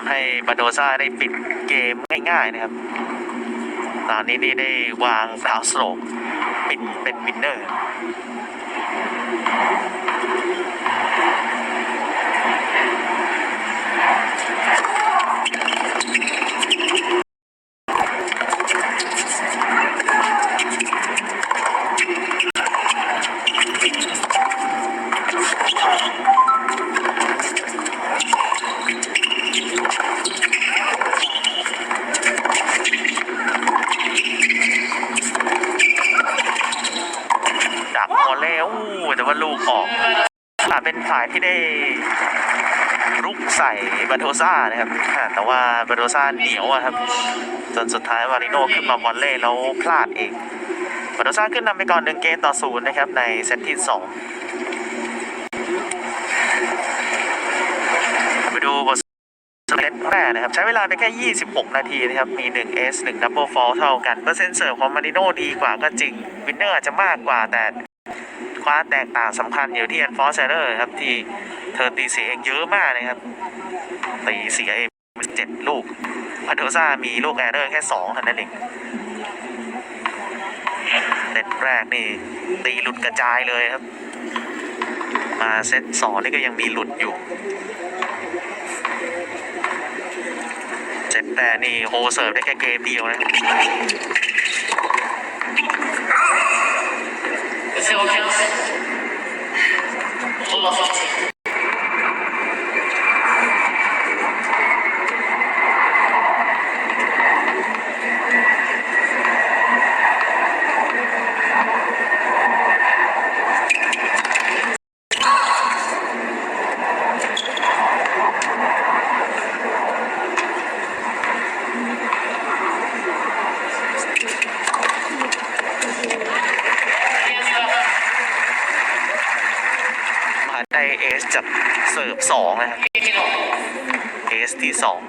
ำให้บาโดซ่าได้ปิดเกมง่ายๆนะครับ ตอนนี้นี่ได้วางดาวสโลกปิดเป็นวินเนอร์ วอลเล่อู้แต่ว่าลูกออกอ่าเป็นฝ่ายที่ได้ลุกใส่บาโทซ่านะครับ แต่ว่าบาโทซ่าเหนียวอะครับ จนสุดท้ายวาริโนขึ้นมาวอลเล่แล้วพลาดเองบาโทซ่าขึ้นนำไปก่อนหนึ่งเกมต่อศูนย์นะครับในเซตที่สองไปดูบทสเตตแรกนะครับ ใช้เวลาไปแค่ 26 นาทีนะครับ มี 1 S 1 Double Fall เท่ากัน เปอร์เซ็นต์เสิร์ฟของมาริโนดีกว่าก็จริง วินเนอร์อาจจะมากกว่าแต่ ความแตกต่างสำคัญอยู่ที่ a n f o r c e r ครับที่เธอตีเสียเองเยอะมากนะครับ ตีเสียเองเจ็ดลูกพันโทซ่ามีลูกแอร์เรอร์แค่สองเท่านั้นเองเซตแรกนี่ตีหลุดกระจายเลยครับ มาเซตสองนี่ก็ยังมีหลุดอยู่เซตแต่นี่โฮเสิร์ฟได้แค่เกมเดียวนะ Lula Fonseca. เอสจะเสิร์ฟสองนะครับเอสที่สอง